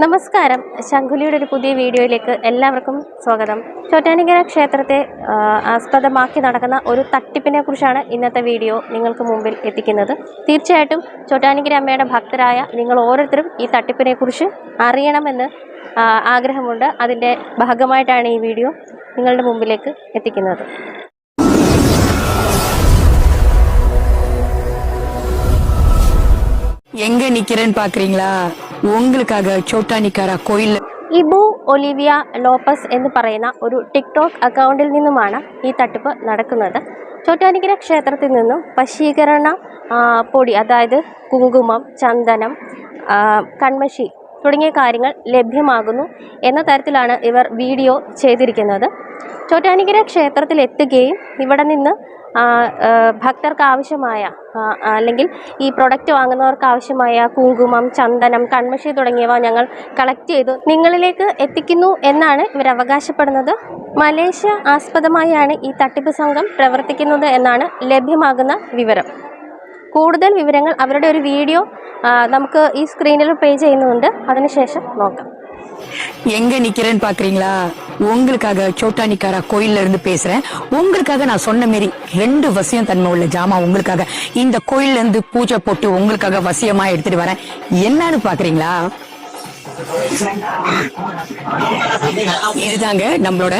നമസ്കാരം ശംഖുലിയുടെ ഒരു പുതിയ വീഡിയോയിലേക്ക് എല്ലാവർക്കും സ്വാഗതം ചോറ്റാനിക്കര ക്ഷേത്രത്തെ ആ, ആസ്പദമാക്കി നടക്കുന്ന ഒരു തട്ടിപ്പിനെ കുറിച്ചാണ് ഇന്നത്തെ വീഡിയോ നിങ്ങൾക്ക് മുമ്പിൽ എത്തിക്കുന്നത് തീർച്ചയായിട്ടും ചോറ്റാനിക്കര അമ്മയുടെ ഭക്തരായ നിങ്ങൾ ഓരോരുത്തരും ഈ തട്ടിപ്പിനെ കുറിച്ച് അറിയണമെന്ന് ആ, ആഗ്രഹമുണ്ട് അതിൻ്റെ ഭാഗമായിട്ടാണ് ഈ വീഡിയോ നിങ്ങളുടെ മുമ്പിലേക്ക് എത്തിക്കുന്നത് எங்க நிக்கிறேன்னு பாக்குறீங்களா உங்களுக்காக சோட்டானிக்காரா கோயில் ഇബു ഒലിവിയ ലോപ്പസ് എന്ന് പറയുന്ന ഒരു ടിക്ടോക്ക് അക്കൗണ്ടിൽ നിന്നുമാണ് ഈ തട്ടിപ്പ് നടക്കുന്നത് ചോറ്റാനിക്കര ക്ഷേത്രത്തിൽ നിന്നും വശീകരണ ആ, പൊടി അതായത് കുങ്കുമം ചന്ദനം ആ, കൺമഷി തുടങ്ങിയ കാര്യങ്ങൾ ലഭ്യമാകുന്നു എന്ന തരത്തിലാണ് ഇവർ വീഡിയോ ചെയ്തിരിക്കുന്നത് ചോറ്റാനിക്കര ക്ഷേത്രത്തിൽ എത്തുകയും ഇവിടെ നിന്ന് ആ, ആ, ഭക്തർക്ക് ആവശ്യമായ ആ, അല്ലെങ്കിൽ ഈ പ്രൊഡക്റ്റ് വാങ്ങുന്നവർക്ക് ആവശ്യമായ കുങ്കുമം ചന്ദനം കൺമഷി തുടങ്ങിയവ ഞങ്ങൾ കളക്ട് ചെയ്തു നിങ്ങളിലേക്ക് എത്തിക്കുന്നു എന്നാണ് ഇവർ അവകാശപ്പെടുന്നത് മലേഷ്യ ആസ്പദമായാണ് ഈ തട്ടിപ്പ് സംഘം പ്രവർത്തിക്കുന്നത് എന്നാണ് ലഭ്യമാകുന്ന വിവരം കൂടുതൽ വിവരങ്ങൾ അവരുടെ ഒരു വീഡിയോ ആ, നമുക്ക് ഈ സ്ക്രീനിൽ പേ ചെയ്യുന്നുണ്ട് അതിനുശേഷം നോക്കാം எங்க நிக்கிறேன்னு பாக்குறீங்களா உங்களுக்காக சோட்டானிக்காரா கோயில்ல இருந்து பேசுறேன். உங்களுக்காக நான் சொன்ன மாரி ரெண்டு வசியம் தன்மை உள்ள ஜாமா உங்களுக்காக. இந்த கோயில்ல இருந்து பூஜை போட்டு உங்களுக்காக வசியமா எடுத்துட்டு வரேன். என்னன்னு பாக்குறீங்களா? இதுதாங்க நம்மளோட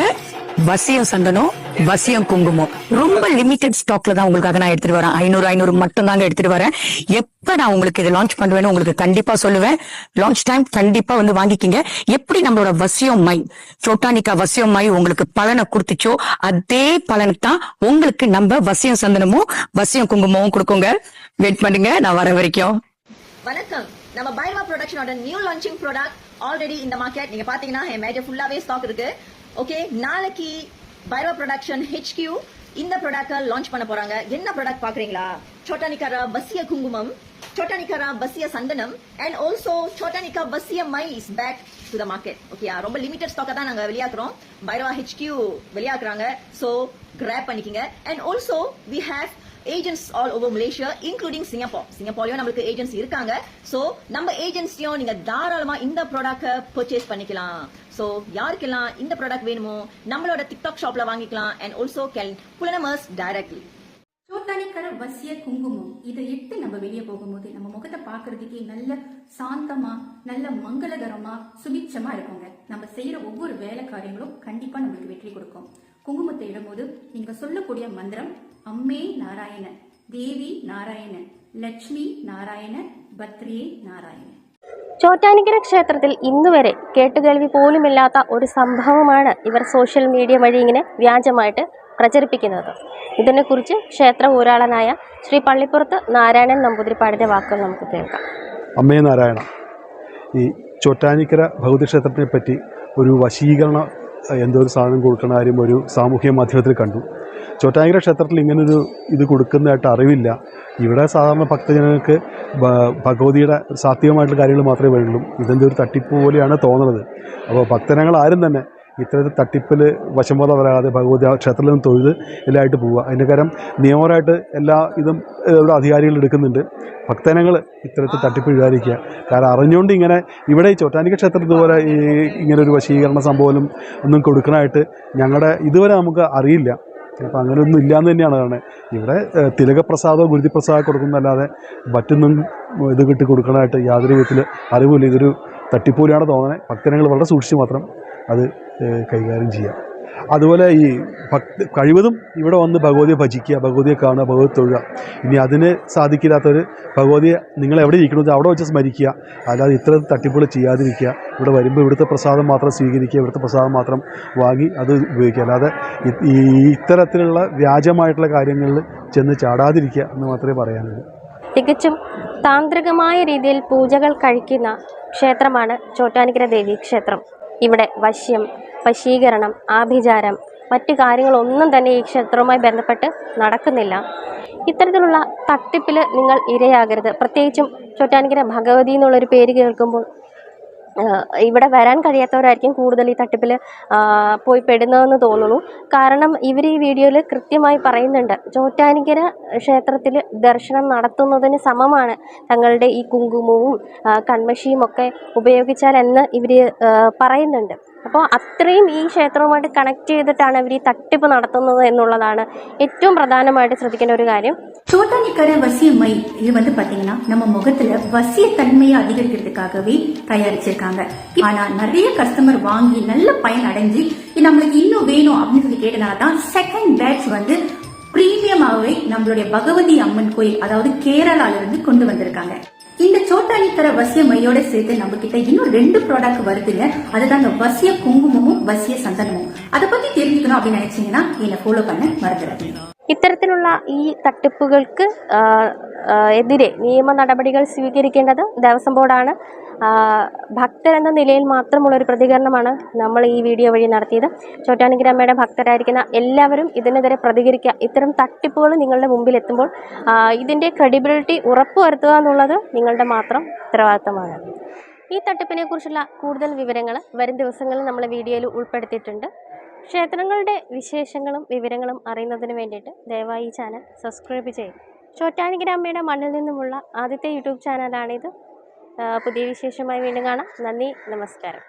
வசியம் சந்தனம் வசியம் குங்குமம் ரொம்ப லிமிடெட் ஸ்டாக்ல தான் உங்களுக்காக நான் எடுத்துட்டு வரேன். ஐநூறு ஐநூறு மட்டும் தாங்க எடுத்துட்டு வரேன். எப்ப நான் உங்களுக்கு இதை லான்ச் பண்ணுவேன்னு உங்களுக்கு கண்டிப்பா சொல்லுவேன். லான்ச் டைம் கண்டிப்பா வந்து வாங்கிக்கிங்க. எப்படி நம்மளோட வசியம் மை சோட்டானிக்கா வசியம் மை உங்களுக்கு பலனை கொடுத்துச்சோ அதே பலனுக்கு தான் உங்களுக்கு நம்ம வசியம் சந்தனமும் வசியம் குங்குமமும் கொடுக்குங்க. வெயிட் பண்ணுங்க நான் வர வரைக்கும். வணக்கம். நம்ம பைரவா ப்ரொடக்ஷனோட நியூ லான்ச்சிங் ப்ராடக்ட் ஆல்ரெடி இந்த மார்க்கெட் நீங்க பாத்தீங்கன்னா என் மேஜர் ஃபுல்லாவே ஸ்டாக் இருக்கு. ஓகே நாளைக்கு பைரோ ப்ரொடக்ஷன் ஹெச்கியூ இந்த ப்ராடக்ட லான்ச் பண்ண போறாங்க. என்ன ப்ராடக்ட் பாக்குறீங்களா சோட்டானிக்காரா? பசிய குங்குமம்? சோட்டானிக்காரா பசிய சந்தனம் அண்ட் ஆல்சோ சோட்டானிக்கா பசிய my is back to the market okay ரொம்ப லிமிடெட் ஸ்டாக்கை தான் நாங்க வெளியாக்குறோம். பைரவா ஹெச்கியூ வெளியாக்குறாங்க. ஸோ கிராப் பண்ணிக்கங்க. And also we have agents all over Malaysia including Singapore சிங்கப்பூர்லயும் நம்மளுக்கு ஏஜென்ட்ஸ் இருக்காங்க. ஸோ நம்ம ஏஜென்ட்ஸ்லயும் நீங்க தாராளமா இந்த ப்ராடக்ட பர்ச்சேஸ் பண்ணிக்கலாம். சோ யாருக்கெல்லாம் இந்த ப்ராடக்ட் வேணுமோ நம்மளோட டிக்டாக் ஷாப்ல வாங்கிக்கலாம். அண்ட் ஆல்சோ கேன் புலனமர்ஸ் டைரக்ட்லி சோத்தானிக்கர வசிய குங்குமம் இதை இட்டு நம்ம வெளியே போகும்போது நம்ம முகத்தை பார்க்கிறதுக்கே நல்ல சாந்தமா நல்ல மங்களகரமா சுபிட்சமா இருக்குங்க நம்ம செய்யற ஒவ்வொரு வேலை காரியங்களும் கண்டிப்பா நம்மளுக்கு வெற்றி கொடுக்கும் குங்குமத்தை இடும்போது நீங்க சொல்லக்கூடிய மந்திரம் அம்மே நாராயண தேவி நாராயண லட்சுமி நாராயண பத்ரியே நாராயண ചോറ്റാനിക്കര ക്ഷേത്രത്തിൽ ഇന്നുവരെ കേട്ടുകേൾവി പോലുമില്ലാത്ത ഒരു സംഭവമാണ് ഇവർ സോഷ്യൽ മീഡിയ വഴി ഇങ്ങനെ വ്യാജമായിട്ട് പ്രചരിപ്പിക്കുന്നത്. ഇതിനെക്കുറിച്ച് ക്ഷേത്ര ഊരാളനായ ശ്രീ പള്ളിപ്പുറത്ത് നാരായണൻ നമ്പൂതിരിപ്പാടിന്റെ വാക്കുകൾ നമുക്ക് കേൾക്കാം. അമ്മേ നാരായണ ഈ ചോറ്റാനിക്കര ഭഗവതി ക്ഷേത്രത്തെ പറ്റി ഒരു വശീകരണ എന്തോ ഒരു സാധനം കൊടുക്കുന്ന കാര്യം ഒരു സാമൂഹ്യ മാധ്യമത്തിൽ കണ്ടു. ചോറ്റാനിക്കര ക്ഷേത്രത്തിൽ ഇങ്ങനൊരു ഇത് കൊടുക്കുന്നതായിട്ട് അറിവില്ല. ഇവിടെ സാധാരണ ഭക്തജനങ്ങൾക്ക് ഭഗവതിയുടെ സാത്വികമായിട്ടുള്ള കാര്യങ്ങൾ മാത്രമേ വരുള്ളൂ. ഇതെന്തോ ഒരു തട്ടിപ്പ് പോലെയാണ് തോന്നുന്നത് അപ്പോൾ ഭക്തജനങ്ങൾ ആരും തന്നെ ഇത്തരത്തിൽ തട്ടിപ്പിൽ വശംബോധ വരാതെ ഭഗവതി ക്ഷേത്രത്തിൽ നിന്ന് തൊഴുത് എല്ലായിട്ട് പോവുക. അതിന്റെ കാര്യം നിയമപരമായിട്ട് എല്ലാ ഇതും ഇവിടെ അധികാരികൾ എടുക്കുന്നുണ്ട്. ഭക്തജനങ്ങൾ ഇത്തരത്തിൽ തട്ടിപ്പ് വിചാരിക്കുക. കാരണം അറിഞ്ഞുകൊണ്ട് ഇങ്ങനെ ഇവിടെ ഈ ചോറ്റാനിക്ക ക്ഷേത്രത്തിൽ ഇതുപോലെ ഈ ഇങ്ങനെ ഒരു വശീകരണ സംഭവം ഒന്നും കൊടുക്കണമായിട്ട് ഞങ്ങളുടെ ഇതുവരെ നമുക്ക് അറിയില്ല. അപ്പോൾ അങ്ങനെ ഒന്നും ഇല്ലയെന്ന് തന്നെയാണ് കാരണം ഇവിടെ തിലകപ്രസാദോ ഗുരുതിപ്രസാദോ കൊടുക്കുന്നതല്ലാതെ മറ്റൊന്നും ഇത് കിട്ടി കൊടുക്കണമായിട്ട് യാതൊരു വിധത്തിൽ അറിവില്ല. ഇതൊരു തട്ടിപ്പൂലിയാണ് തോന്നണേ. ഭക്തജനങ്ങൾ വളരെ സൂക്ഷിച്ച് മാത്രം അത് കൈകാര്യം ചെയ്യാം. അതുപോലെ ഈ ഭക്തി കഴിവതും ഇവിടെ വന്ന് ഭഗവതിയെ ഭജിക്കുക ഭഗവതിയെ കാണുക ഭഗവതി തൊഴുക. ഇനി അതിന് സാധിക്കില്ലാത്തവർ ഭഗവതിയെ നിങ്ങൾ എവിടെ ഇരിക്കണമെന്ന് അവിടെ വെച്ച് സ്മരിക്കുക. അല്ലാതെ ഇത്ര തട്ടിപ്പുകൾ ചെയ്യാതിരിക്കുക. ഇവിടെ വരുമ്പോൾ ഇവിടുത്തെ പ്രസാദം മാത്രം സ്വീകരിക്കുക ഇവിടുത്തെ പ്രസാദം മാത്രം വാങ്ങി അത് ഉപയോഗിക്കുക. അല്ലാതെ ഈ ഇത്തരത്തിലുള്ള വ്യാജമായിട്ടുള്ള കാര്യങ്ങളിൽ ചെന്ന് ചാടാതിരിക്കുക എന്ന് മാത്രമേ പറയാനുള്ളൂ. തികച്ചും താന്ത്രികമായ രീതിയിൽ പൂജകൾ കഴിക്കുന്ന ക്ഷേത്രമാണ് ചോറ്റാനിക്കര ദേവി ക്ഷേത്രം. ഇവിടെ വശ്യം വശീകരണം ആഭിചാരം മറ്റു കാര്യങ്ങളൊന്നും തന്നെ ഈ ക്ഷേത്രവുമായി ബന്ധപ്പെട്ട് നടക്കുന്നില്ല. ഇത്തരത്തിലുള്ള തട്ടിപ്പിൽ നിങ്ങൾ ഇരയാകരുത്. പ്രത്യേകിച്ചും ചോറ്റാനിക്കര ഭഗവതി എന്നുള്ളൊരു പേര് കേൾക്കുമ്പോൾ ഇവിടെ വരാൻ കഴിയാത്തവരായിരിക്കും കൂടുതൽ ഈ തട്ടിപ്പിൽ പോയി പെടുന്നതെന്ന് തോന്നുന്നു. കാരണം ഇവർ ഈ വീഡിയോയിൽ കൃത്യമായി പറയുന്നുണ്ട് ചോറ്റാനിക്കര ക്ഷേത്രത്തിൽ ദർശനം നടത്തുന്നതിന് സമമാണ് തങ്ങളുടെ ഈ കുങ്കുമവും കൺമഷിയും ഒക്കെ ഉപയോഗിച്ചാൽ എന്ന് ഇവർ പറയുന്നുണ്ട്. അപ്പോൾ അത്രയും ഈ ക്ഷേത്രവുമായിട്ട് കണക്ട് ചെയ്തിട്ടാണ് ഇവർ ഈ തട്ടിപ്പ് നടത്തുന്നത് എന്നുള്ളതാണ് ഏറ്റവും പ്രധാനമായിട്ട് ശ്രദ്ധിക്കേണ്ട ഒരു കാര്യം. சோட்டானிக்கர வசிய மை இது வந்து பாத்தீங்கன்னா நம்ம முகத்துல வசிய தன்மையை அதிகரிக்கிறதுக்காகவே தயாரிச்சிருக்காங்க. ஆனா நிறைய கஸ்டமர் வாங்கி நல்ல பயன் அடைஞ்சு இது நம்மளுக்கு இன்னும் வேணும் அப்படின்னு சொல்லி கேட்டனால தான் செகண்ட் பேட்ச் வந்து பிரீமியமாகவே நம்மளுடைய பகவதி அம்மன் கோயில் அதாவது கேரளால இருந்து கொண்டு வந்திருக்காங்க. இந்த சோட்டானித்தர வசிய மையோட சேர்த்து நம்ம கிட்ட இன்னும் ரெண்டு ப்ராடக்ட் வருதுங்க. அதுதான் இந்த வசிய குங்குமமும் வசிய சந்தனமும். அதை பத்தி தெரிஞ்சுக்கணும் அப்படின்னு நினைச்சீங்கன்னா என்னை ஃபாலோ பண்ண மறந்துடாதீங்க. ഇത്തരത്തിലുള്ള ഈ തട്ടിപ്പുകൾക്ക് എതിരെ നിയമ നടപടികൾ സ്വീകരിക്കേണ്ടത് ദേവസ്വം ബോർഡാണ്. ഭക്തരെന്ന നിലയിൽ മാത്രമുള്ള ഒരു പ്രതികരണമാണ് നമ്മൾ ഈ വീഡിയോ വഴി നടത്തിയത്. ചോറ്റാനുഗ്രാമയുടെ ഭക്തരായിരിക്കുന്ന എല്ലാവരും ഇതിനെതിരെ പ്രതികരിക്കുക. ഇത്തരം തട്ടിപ്പുകൾ നിങ്ങളുടെ മുമ്പിൽ എത്തുമ്പോൾ ഇതിന്റെ ക്രെഡിബിലിറ്റി ഉറപ്പുവരുത്തുക എന്നുള്ളത് നിങ്ങളുടെ മാത്രം ഉത്തരവാദിത്തമാണ്. ഈ തട്ടിപ്പിനെക്കുറിച്ചുള്ള കൂടുതൽ വിവരങ്ങൾ വരും ദിവസങ്ങളിൽ നമ്മൾ വീഡിയോയിൽ ഉൾപ്പെടുത്തിയിട്ടുണ്ട്. ക്ഷേത്രങ്ങളുടെ വിശേഷങ്ങളും വിവരങ്ങളും അറിയുന്നതിന് വേണ്ടിയിട്ട് ദയവായി ഈ ചാനൽ സബ്സ്ക്രൈബ് ചെയ്യും ചോറ്റാനിക്കര അമ്മയുടെ മണ്ണിൽ നിന്നുമുള്ള ആദ്യത്തെ യൂട്യൂബ് ചാനലാണിത്. പുതിയ വിശേഷമായി വീണ്ടും കാണാം. നന്ദി നമസ്കാരം.